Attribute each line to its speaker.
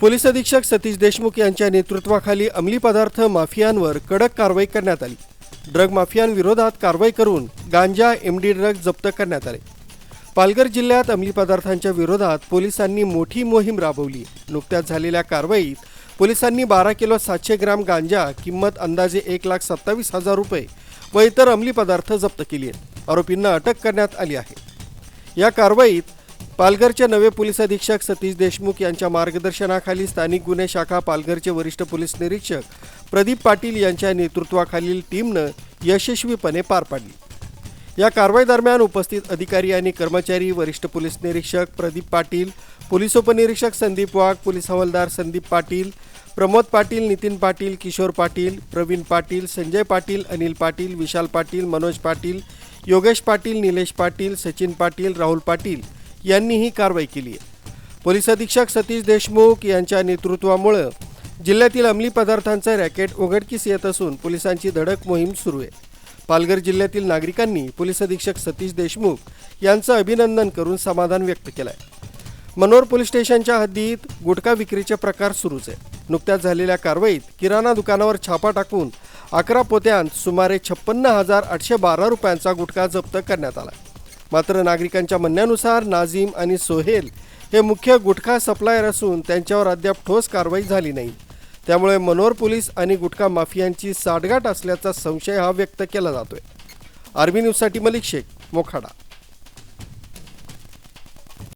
Speaker 1: Police अधीक्षक सतीश देशमुख यांच्या नेतृत्वाखाली अंमली पदार्थ माफियांवर कडक कारवाई करण्यात आली. ड्रग माफियांविरोधात कारवाई करून गांजा एमडी ड्रग जप्त करण्यात आले. पालघर जिल्ह्यात अंमली पदार्थांच्या विरोधात पोलिसांनी मोठी मोहीम राबवली. नुकत्याच झालेल्या कारवाईत पोलिसांनी बारा किलो सातशे ग्राम गांजा किंमत अंदाजे एक लाख सत्तावीस हजार रुपये व इतर अंमली पदार्थ जप्त केली आहेत. आरोपींना अटक करण्यात आली आहे. या कारवाईत पालघरचे नवे पोलीस अधीक्षक सतीश देशमुख यांच्या मार्गदर्शनाखाली स्थानिक गुन्हे शाखा पालघरचे वरिष्ठ पोलीस निरीक्षक प्रदीप पाटील यांच्या नेतृत्वाखालील टीमनं यशस्वीपणे पार पाडली. या कारवाई दरम्यान उपस्थित अधिकारी आणि कर्मचारी वरिष्ठ पोलीस निरीक्षक प्रदीप पाटील पोलीस उपनिरीक्षक संदीप वाघ पोलीस हवालदार संदीप पाटील प्रमोद पाटील नितीन पाटील किशोर पाटील प्रवीण पाटील संजय पाटील अनिल पाटील विशाल पाटील मनोज पाटील योगेश पाटील निलेश पाटील सचिन पाटील राहुल पाटील यांनी ही कारवाई केली आहे. पोलीस अधीक्षक सतीश देशमुख यांच्या नेतृत्वामुळं जिल्ह्यातील अंमली पदार्थांचं रॅकेट उघडकीस येत असून पोलिसांची धडक मोहीम सुरू आहे. पालघर जिल्ह्यातील नागरिकांनी पोलीस अधीक्षक सतीश देशमुख यांचं अभिनंदन करून समाधान व्यक्त केलं आहे मनोर पोलीस स्टेशनच्या हद्दीत गुटखा विक्रीचे प्रकार सुरूच आहे. नुकत्याच झालेल्या कारवाईत किराणा दुकानावर छापा टाकून अकरा पोत्यांत सुमारे छप्पन्न हजार आठशे बारा रुपयांचा गुटखा जप्त करण्यात आला मात्र नागरिकांच्या म्हणण्यानुसार नाझीम आणि सोहेल हे मुख्य गुटखा सप्लायर असून त्यांच्यावर अद्याप ठोस कारवाई झाली नाही. त्यामुळे मनोर पोलीस आणि गुटखा माफियांची साठगाठ असल्याचा संशय हा व्यक्त केला जातोय. आर्मी न्यूजसाठी मलिक शेख मोखाडा.